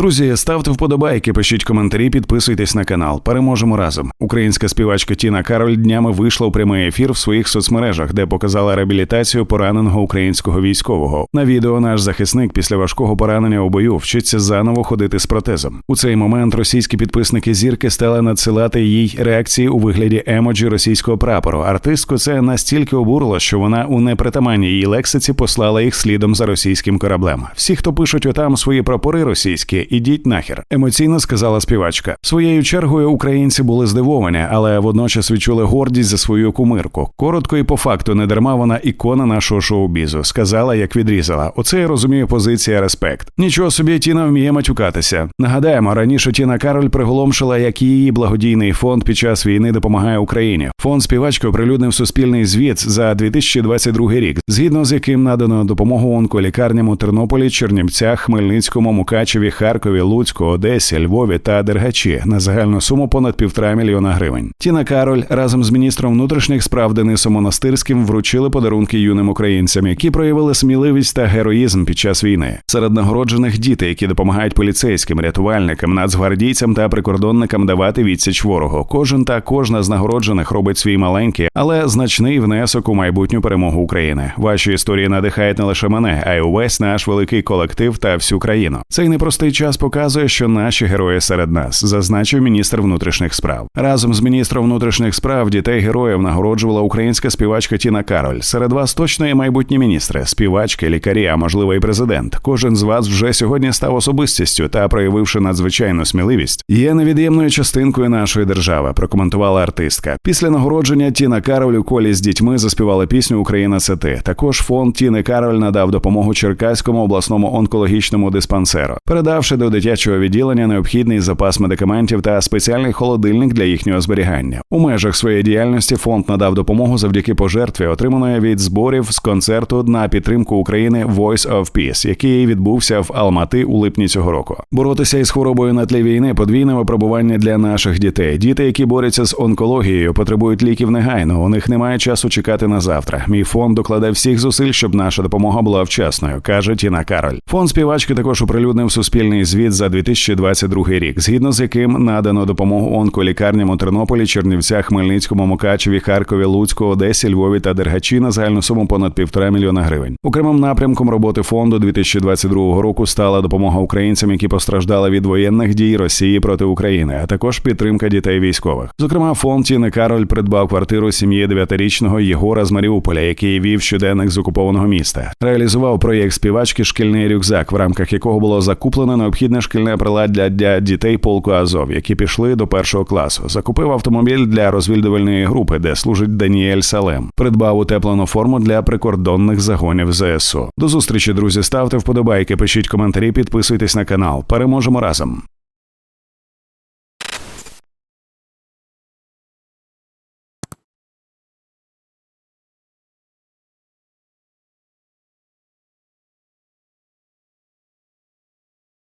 Друзі, ставте вподобайки, пишіть коментарі, підписуйтесь на канал. Переможемо разом. Українська співачка Тіна Кароль днями вийшла у прямий ефір в своїх соцмережах, де показала реабілітацію пораненого українського військового. На відео наш захисник після важкого поранення у бою вчиться заново ходити з протезом. У цей момент російські підписники зірки стали надсилати їй реакції у вигляді емоджі російського прапору. Артистку це настільки обурило, що вона у непритаманній її лексиці послала їх слідом за російським кораблем. Всі, хто пишуть отам свої прапори російські, ідіть нахер. Емоційно сказала співачка. Своєю чергою українці були здивовані, але водночас відчули гордість за свою кумирку. Коротко і по факту не дарма вона ікона нашого шоу-бізу. Сказала, як відрізала. Оце я розумію позиція респект. Нічого собі Тіна вміє матюкатися. Нагадаємо, раніше Тіна Кароль приголомшила, як її благодійний фонд під час війни допомагає Україні. Фонд співачки оприлюднив суспільний звіт за 2022 рік, згідно з яким надано допомогу онколікарням у Тернополі, Чернівцях, Хмельницькому, Мукачеві, Харкові, Луцьку, Одесі, Львові та Дергачі на загальну суму понад півтора мільйона гривень. Тіна Кароль разом з міністром внутрішніх справ Денисом Монастирським вручили подарунки юним українцям, які проявили сміливість та героїзм під час війни. Серед нагороджених діти, які допомагають поліцейським, рятувальникам, нацгвардійцям та прикордонникам давати відсіч ворогу. Кожен та кожна з нагороджених робить свій маленький, але значний внесок у майбутню перемогу України. Ваші історії надихають не лише мене, а й увесь наш великий колектив та всю країну. Цей непростий час показує, що наші герої серед нас, зазначив міністр внутрішніх справ. Разом з міністром внутрішніх справ дітей героїв нагороджувала українська співачка Тіна Кароль. Серед вас точно є майбутні міністри, співачки, лікарі, а можливо і президент. Кожен з вас вже сьогодні став особистістю та, проявивши надзвичайну сміливість, є невід'ємною частинкою нашої держави. Прокоментувала артистка. Після нагородження Тіна Кароль у колі з дітьми заспівала пісню Україна це ти. Також фонд Тіни Кароль надав допомогу Черкаському обласному онкологічному диспансеру, передавши до дитячого відділення необхідний запас медикаментів та спеціальний холодильник для їхнього зберігання. У межах своєї діяльності фонд надав допомогу завдяки пожертві, отриманої від зборів з концерту на підтримку України Voice of Peace, який відбувся в Алмати у липні цього року. Боротися із хворобою на тлі війни подвійне випробування для наших дітей. Діти, які борються з онкологією, потребують ліків негайно. У них немає часу чекати на завтра. Мій фонд докладе всіх зусиль, щоб наша допомога була вчасною, каже Тіна Кароль. Фонд співачки також оприлюднив суспільний звіт за 2022 рік, згідно з яким надано допомогу онколікарням у Тернополі, Чернівцях, Хмельницькому, Мукачеві, Харкові, Луцьку, Одесі, Львові та Дергачі на загальну суму понад півтора мільйона гривень. Окремим напрямком роботи фонду 2022 року стала допомога українцям, які постраждали від воєнних дій Росії проти України, а також підтримка дітей військових. Зокрема, фонд Тіни Кароль придбав квартиру сім'ї дев'ятирічного Єгора з Маріуполя, який вів щоденник з окупованого міста. Реалізував проєкт співачки Шкільний рюкзак, в рамках якого було закуплено необхідне шкільне приладдя для дітей полку Азов, які пішли до першого класу. Закупив автомобіль для розвідувальної групи, де служить Даніель Салем. Придбав утеплену форму для прикордонних загонів ЗСУ. До зустрічі, друзі. Ставте вподобайки, пишіть коментарі, підписуйтесь на канал. Переможемо разом.